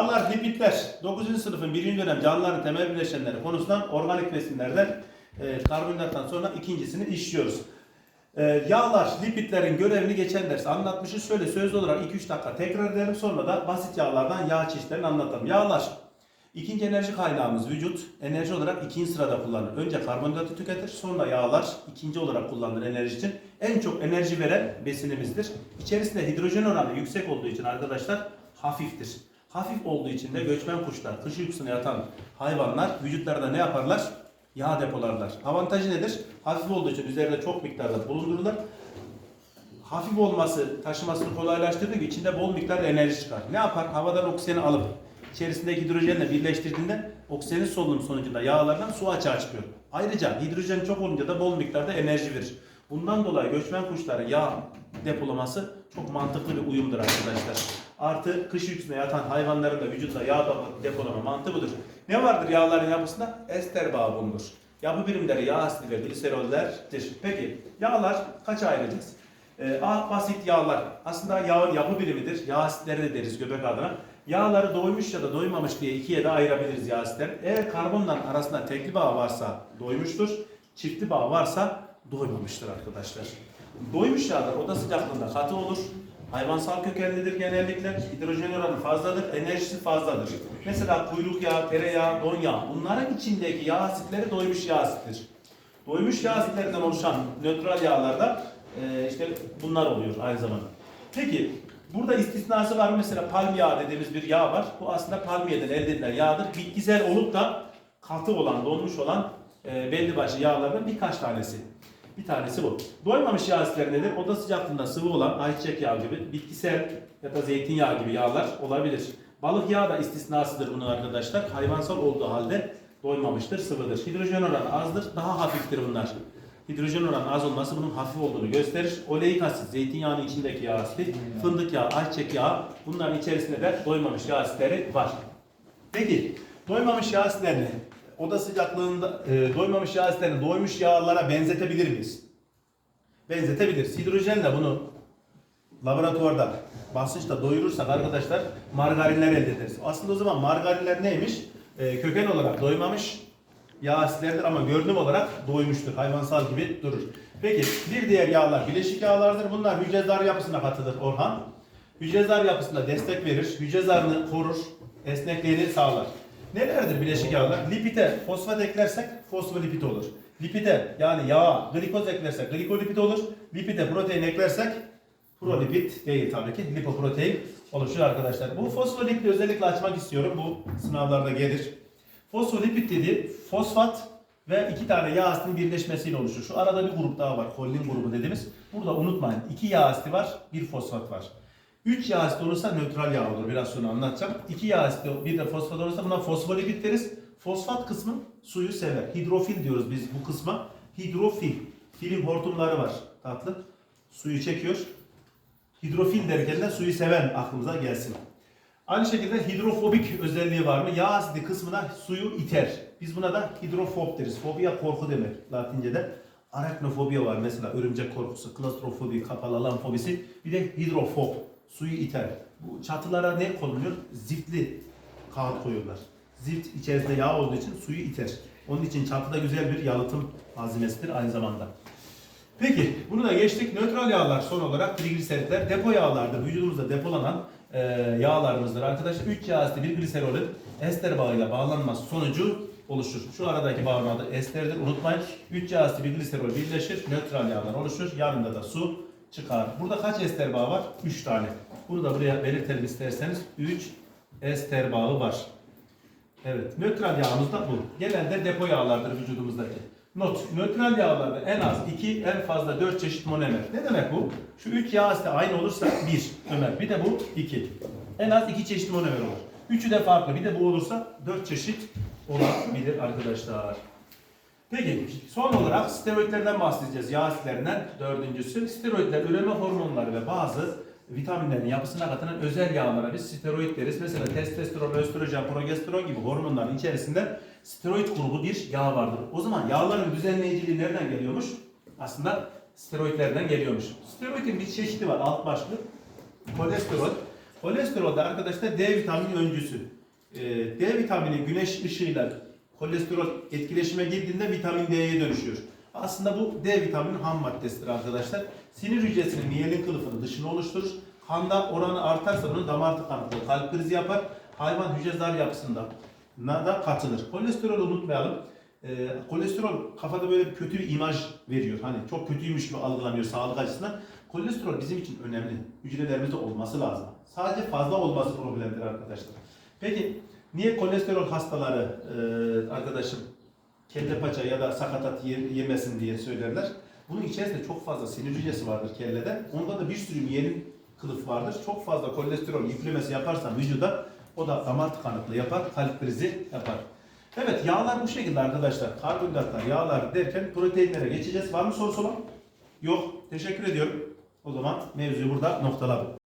Yağlar, lipidler 9. sınıfın 1. dönem canlıların temel bileşenleri konusundan organik besinlerden e, karbonhidrattan sonra ikincisini işliyoruz. E, yağlar, lipidlerin görevini geçen ders anlatmışız. Şöyle sözlü olarak 2-3 dakika tekrar edelim. Sonra da basit yağlardan yağ çeşitlerini anlatalım. Yağlar, ikinci enerji kaynağımız vücut. Enerji olarak ikinci sırada kullanılır. Önce karbonhidratı tüketir. Sonra yağlar ikinci olarak kullanılır enerji için. En çok enerji veren besinimizdir. İçerisinde hidrojen oranı yüksek olduğu için arkadaşlar hafiftir. Hafif olduğu için de göçmen kuşlar, kış uykusuna yatan hayvanlar vücutlarında ne yaparlar? Yağ depolarlar. Avantajı nedir? Hafif olduğu için üzerinde çok miktarda bulundurulur. Hafif olması taşımasını kolaylaştırdığı gibi içinde bol miktarda enerji çıkar. Ne yapar? Havadan oksijeni alıp içerisindeki hidrojenle birleştirdiğinde oksijenin solunum sonucunda yağlardan su açığa çıkıyor. Ayrıca hidrojen çok olunca da bol miktarda enerji verir. Bundan dolayı göçmen kuşların yağ depolaması çok mantıklı bir uyumdur arkadaşlar. Artı kış uykusuna yatan hayvanların da vücutta yağ depolama mantığı budur. Ne vardır yağların yapısında? Ester bağı bulunur. Yapı birimleri yağ asidi ve gliserollerdir. Peki yağlar kaça ayıracağız? Ee, A basit yağlar. Aslında yağın yapı birimidir. Yağ asitleri de deriz göbek adına. Yağları doymuş ya da doymamış diye ikiye de ayırabiliriz yağ asitleri. Eğer karbonla arasında tekli bağ varsa doymuştur. Çiftli bağ varsa doymamıştır arkadaşlar. Doymuş yağlar oda sıcaklığında katı olur. Hayvansal kökenlidir genellikle. Hidrojen oranı fazladır, enerjisi fazladır. Mesela kuyruk yağı, tereyağı, don yağı. Bunların içindeki yağ asitleri doymuş yağ asittir. Doymuş yağ asitlerinden oluşan nötral yağlarda e, işte bunlar oluyor aynı zamanda. Peki burada istisnası var? Mesela palm yağı dediğimiz bir yağ var. Bu aslında palmiyeden elde edilen yağdır. Bitkisel olup da katı olan, donmuş olan e, belli başlı yağlardan birkaç tanesi. Bir tanesi bu. Doymamış yağ asitleri nedir? Oda sıcaklığında sıvı olan ayçiçek yağı gibi, bitkisel ya da zeytinyağı gibi yağlar olabilir. Balık yağı da istisnasıdır bunun arkadaşlar. Hayvansal olduğu halde doymamıştır, sıvıdır. Hidrojen oranı azdır, daha hafiftir bunlar. Hidrojen oranı az olması bunun hafif olduğunu gösterir. Oleik asit, zeytinyağının içindeki yağ asidi, fındık yağı, ayçiçek yağı bunların içerisinde de doymamış yağ asitleri var. Peki doymamış yağ asitlerini oda sıcaklığında e, doymamış yağ asitlerini doymuş yağlara benzetebilir miyiz? Benzetebiliriz. Hidrojenle bunu laboratuvarda basınçla doyurursak arkadaşlar margarinler elde ederiz. Aslında o zaman margarinler neymiş? E, köken olarak doymamış yağ asitleridir ama görünüm olarak doymuştur. Hayvansal gibi durur. Peki bir diğer yağlar bileşik yağlardır. Bunlar hücre zar yapısına katılır Orhan. Hücre zar yapısına destek verir. Hücre zarını korur. Esnekliğini sağlar. Nelerdir bileşik yağlar? Lipide fosfat eklersek fosfolipid olur. Lipide yani yağa glikoz eklersek glikolipid olur. Lipide protein eklersek prolipid değil tabii ki. Lipoprotein oluşur arkadaşlar. Bu fosfolipidi özellikle açmak istiyorum. Bu sınavlarda gelir. Fosfolipid dediği fosfat ve iki tane yağ asitinin birleşmesiyle oluşur. Şu arada bir grup daha var. Kollin grubu dediğimiz. Burada unutmayın. iki yağ asidi var, bir fosfat var. 3 yağ asidi olursa nötral yağ olur. Biraz sonra anlatacağım. 2 yağ asidi bir de fosfat olursa buna fosfolipid deriz. Fosfat kısmı suyu sever. Hidrofil diyoruz biz bu kısma. Hidrofil. Filin hortumları var tatlı. Suyu çekiyor. Hidrofil derken de suyu seven aklımıza gelsin. Aynı şekilde hidrofobik özelliği var mı? Yağ asidi kısmına suyu iter. Biz buna da hidrofob deriz. Fobia korku demek Latince'de. Arachnofobiya var mesela örümcek korkusu, klastrofobi, kapalı alan fobisi. Bir de hidrofob, suyu iter. Bu çatılara ne konuluyor? Ziftli kağıt koyuyorlar. Zift içerisinde yağ olduğu için suyu iter. Onun için çatıda güzel bir yalıtım malzemesidir aynı zamanda. Peki bunu da geçtik. Nötral yağlar son olarak trigliseritler depo yağlardır. Vücudumuzda depolanan e, yağlarımızdır arkadaşlar. 3 yağ asidi bir gliserolün ester bağıyla bağlanması sonucu oluşur. Şu aradaki bağın adı esterdir. Unutmayın. 3 yağ asidi bir gliserol birleşir. Nötral yağlar oluşur. Yanında da su çıkar. Burada kaç ester bağı var? 3 tane. Bunu da buraya belirtelim isterseniz. 3 ester bağı var. Evet, nötral yağımız da bu. Genelde depo yağlardır vücudumuzdaki. Not, nötral yağlarda en az 2, en fazla 4 çeşit monomer. Ne demek bu? Şu 3 yağ asidi aynı olursa 1 Ömer, bir de bu 2. En az 2 çeşit monomer olur. Üçü de farklı, bir de bu olursa 4 çeşit olabilir arkadaşlar. Peki, son olarak steroidlerden bahsedeceğiz. Yağ asitlerinden dördüncüsü. Steroidler üreme hormonları ve bazı vitaminlerin yapısına katılan özel yağlara biz steroid deriz. Mesela testosteron, östrojen, progesteron gibi hormonların içerisinde steroid grubu bir yağ vardır. O zaman yağların düzenleyiciliği nereden geliyormuş? Aslında steroidlerden geliyormuş. Steroidin bir çeşidi var alt başlı. Kolesterol. Kolesterol de arkadaşlar D vitamini öncüsü. Ee, D vitamini güneş ışığıyla kolesterol etkileşime girdiğinde vitamin D'ye dönüşüyor. Aslında bu D vitamini ham maddesidir arkadaşlar. Sinir hücresinin miyelin kılıfını dışını oluşturur. Kanda oranı artarsa bunun damar tıkanıklığı, kalp krizi yapar. Hayvan hücre zar yapısında da katılır. Kolesterolü unutmayalım. Ee, kolesterol kafada böyle kötü bir imaj veriyor. Hani çok kötüymüş gibi algılanıyor sağlık açısından. Kolesterol bizim için önemli. Hücrelerimizde olması lazım. Sadece fazla olması problemdir arkadaşlar. Peki niye kolesterol hastaları e, arkadaşım kelle paça ya da sakatat ye- yemesin diye söylerler. Bunun içerisinde çok fazla sinir hücresi vardır kellede. Onda da bir sürü miyelin kılıf vardır. Çok fazla kolesterol yüklemesi yaparsan vücuda o da damar tıkanıklığı yapar, kalp krizi yapar. Evet yağlar bu şekilde arkadaşlar. Karbonhidratlar, yağlar derken proteinlere geçeceğiz. Var mı sorusu olan? Yok. Teşekkür ediyorum. O zaman mevzuyu burada noktaladım.